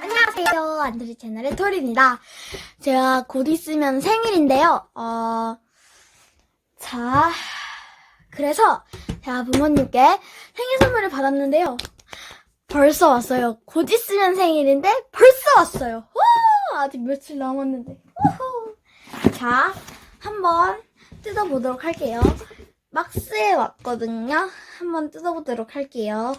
안녕하세요. 안드리 채널의 토리입니다. 제가 곧 있으면 생일인데요. 어, 자, 그래서 제가 부모님께 생일 선물을 받았는데요. 벌써 왔어요. 곧 있으면 생일인데 벌써 왔어요. 와, 아직 며칠 남았는데. 우후. 자, 한번 뜯어보도록 할게요. 박스에 왔거든요. 한번 뜯어보도록 할게요.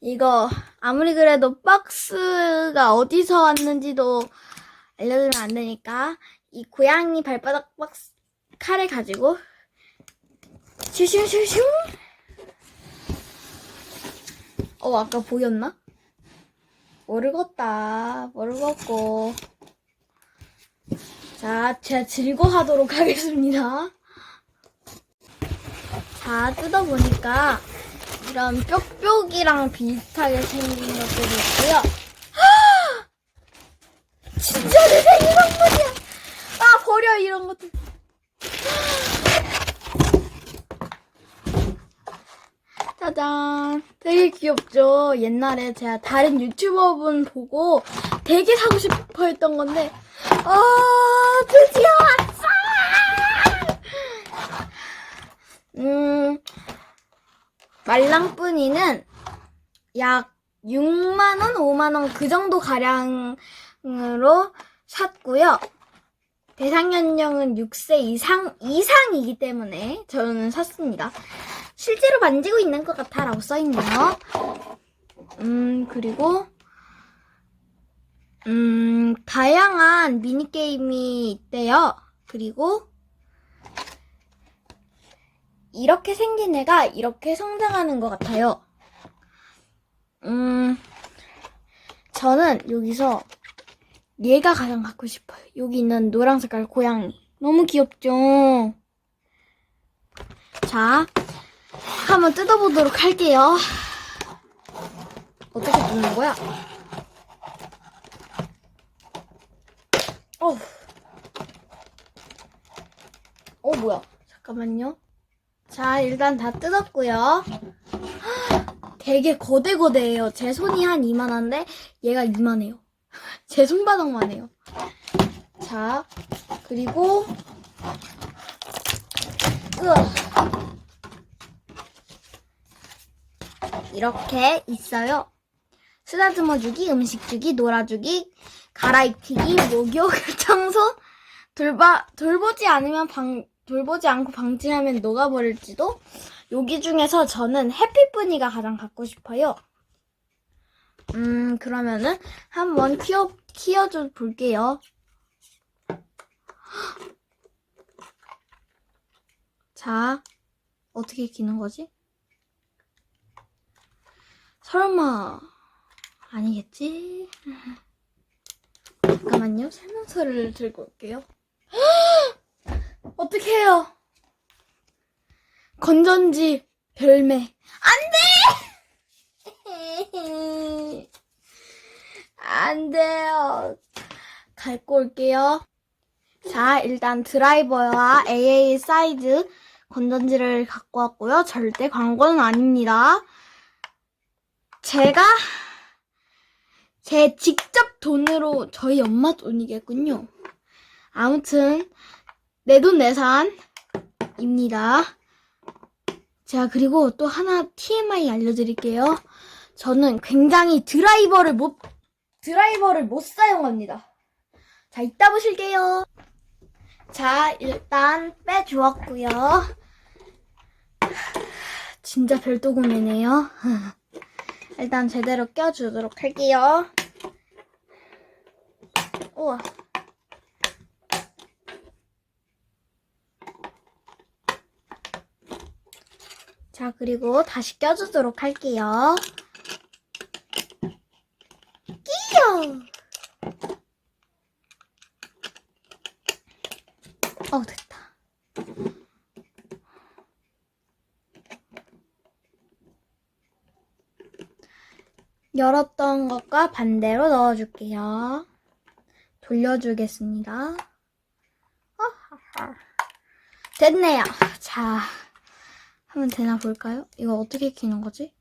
이거 아무리 그래도 박스가 어디서 왔는지도 알려주면 안 되니까 이 고양이 발바닥 박스 칼을 가지고 슈슈슈슈 어 아까 보였나? 모르겠다 모르겠고 자 제가 즐거워하도록 하겠습니다 자 뜯어보니까 이런 뾱뾱이랑 비슷하게 생긴 것들이 있고요. 진짜 내 생일 선물이야. 아 버려 이런 것들. 짜잔. 되게 귀엽죠? 옛날에 제가 다른 유튜버분 보고 되게 사고 싶어 했던 건데, 아, 드디어 왔어! 음, 말랑뿌니는 약 6만원, 5만원 그 정도 가량으로 샀고요. 대상 연령은 6세 이상, 이상이기 때문에 저는 샀습니다. 실제로 만지고 있는 것 같아 라고 써있네요. 음, 그리고, 음, 다양한 미니게임이 있대요. 그리고, 이렇게 생긴 애가 이렇게 성장하는 것 같아요. 음, 저는 여기서 얘가 가장 갖고 싶어요. 여기 있는 노란 색깔 고양이. 너무 귀엽죠? 자, 한번 뜯어보도록 할게요. 어떻게 뜯는 거야? 어, 어, 뭐야. 잠깐만요. 자, 일단 다 뜯었고요. 되게 거대거대해요. 제 손이 한 이만한데 얘가 이만해요. 제 손바닥만 해요. 자, 그리고 으아. 이렇게 있어요. 쓰다듬어 주기, 음식 주기, 놀아주기, 갈아입히기, 목욕, 청소, 돌봐, 돌보지 않으면 방, 돌보지 않고 방치하면 녹아버릴지도. 여기 중에서 저는 해피뿌니가 가장 갖고 싶어요. 음, 그러면은 한번 키워, 키워줘 볼게요. 자, 어떻게 키는 거지? 설마, 아니겠지? 잠깐만요. 설명서를 들고 올게요. 어떻게 해요? 건전지 별매. 안 돼! 안 돼요. 갖고 올게요. 자, 일단 드라이버와 AA 사이즈 건전지를 갖고 왔고요. 절대 광고는 아닙니다. 제가 제 직접 돈으로 저희 엄마 돈이겠군요. 아무튼 내돈내산입니다. 자, 그리고 또 하나 TMI 알려드릴게요. 저는 굉장히 드라이버를 못, 드라이버를 못 사용합니다. 자, 이따 보실게요. 자, 일단 빼주었고요. 진짜 별도 구매네요. 일단 제대로 껴주도록 할게요. 우와. 자, 그리고 다시 껴주도록 할게요. 끼요! 어, 됐다. 열었던 것과 반대로 넣어줄게요. 돌려주겠습니다. 아하하. 됐네요. 자, 하면 되나 볼까요? 이거 어떻게 키는 거지?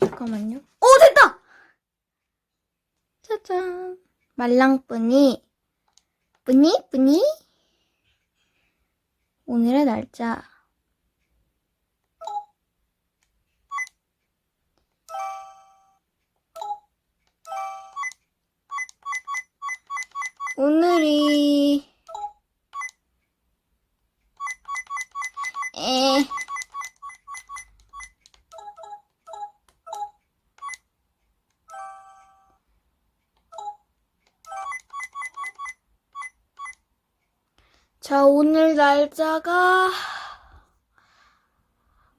잠깐만요. 오, 됐다! 짜잔. 말랑뿌니. 뿌니, 뿌니. 오늘의 날짜. 오늘이 자, 오늘 날짜가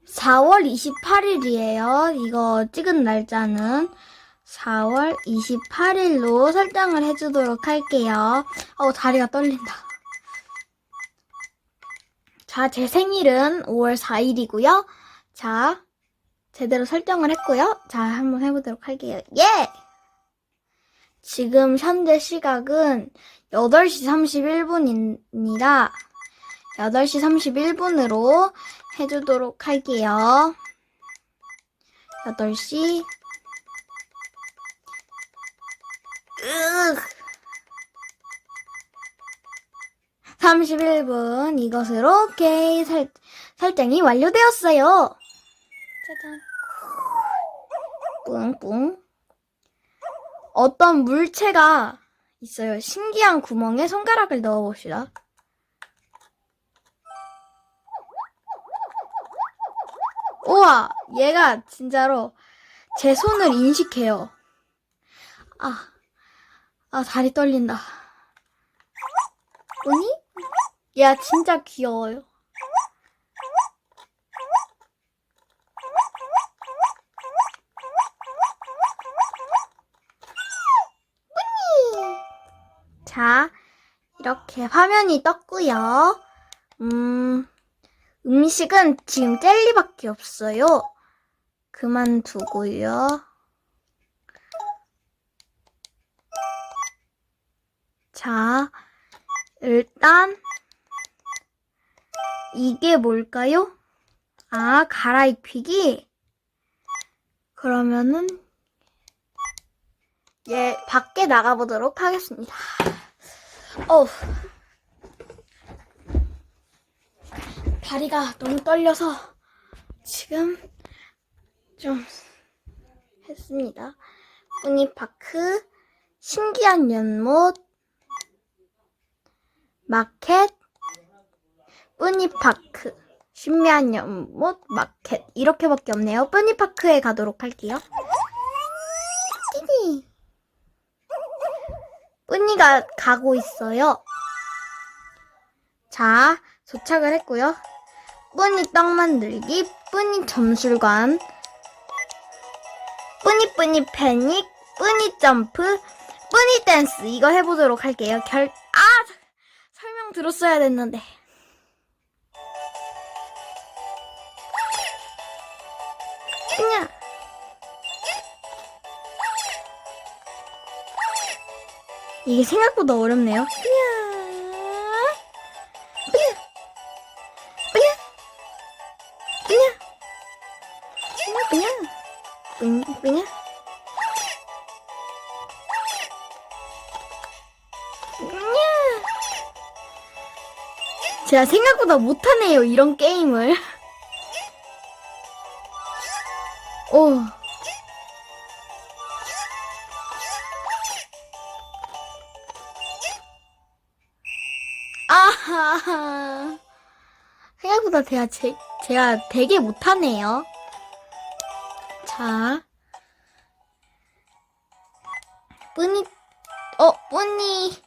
4월 28일이에요. 이거 찍은 날짜는 4월 28일로 설정을 해주도록 할게요. 어, 다리가 떨린다. 자, 제 생일은 5월 4일이고요. 자, 제대로 설정을 했고요. 자, 한번 해보도록 할게요. 예! 지금 현재 시각은 8시 31분입니다. 8시 31분으로 해주도록 할게요. 8시 으 31분 이것으로 오케이 설, 설정이 완료되었어요. 짜잔. 뿡뿡. 어떤 물체가 있어요. 신기한 구멍에 손가락을 넣어봅시다. 우와, 얘가 진짜로 제 손을 인식해요. 아, 아, 다리 떨린다. 오니? 얘 진짜 귀여워요. 이렇게 화면이 떴고요. 음, 음식은 지금 젤리밖에 없어요. 그만두고요. 자, 일단 이게 뭘까요? 아, 갈아입히기? 그러면은 예, 밖에 나가보도록 하겠습니다. 어우. 다리가 너무 떨려서 지금 좀 했습니다. 뿌니파크, 신기한 연못, 마켓, 뿌니파크, 신비한 연못, 마켓 이렇게밖에 없네요. 뿌니파크에 가도록 할게요. 끼니. 뿌니가 가고 있어요. 자, 도착을 했고요. 뿌니 떡 만들기, 뿌니 점술관, 뿌니 뿌니 패닉, 뿌니 점프, 뿌니 댄스 이거 해보도록 할게요. 결, 아! 설명 들었어야 됐는데. 이게 생각보다 어렵네요. 제가 생각보다 못하네요 이런 게임을 생각보다 제가, 제, 제가 되게 못하네요. 자. 뿌니, 어, 뿌니.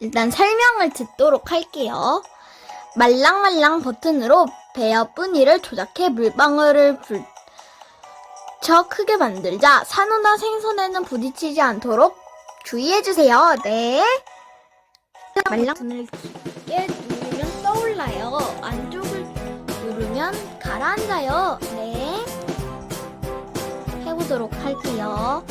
일단 설명을 듣도록 할게요. 말랑말랑 버튼으로 베어 뿌니를 조작해 물방울을 불쳐 크게 만들자. 산호나 생선에는 부딪히지 않도록 주의해주세요. 네. 말랑 버튼을 떠올라요. 안쪽을 누르면 가라앉아요. 네. 해보도록 할게요.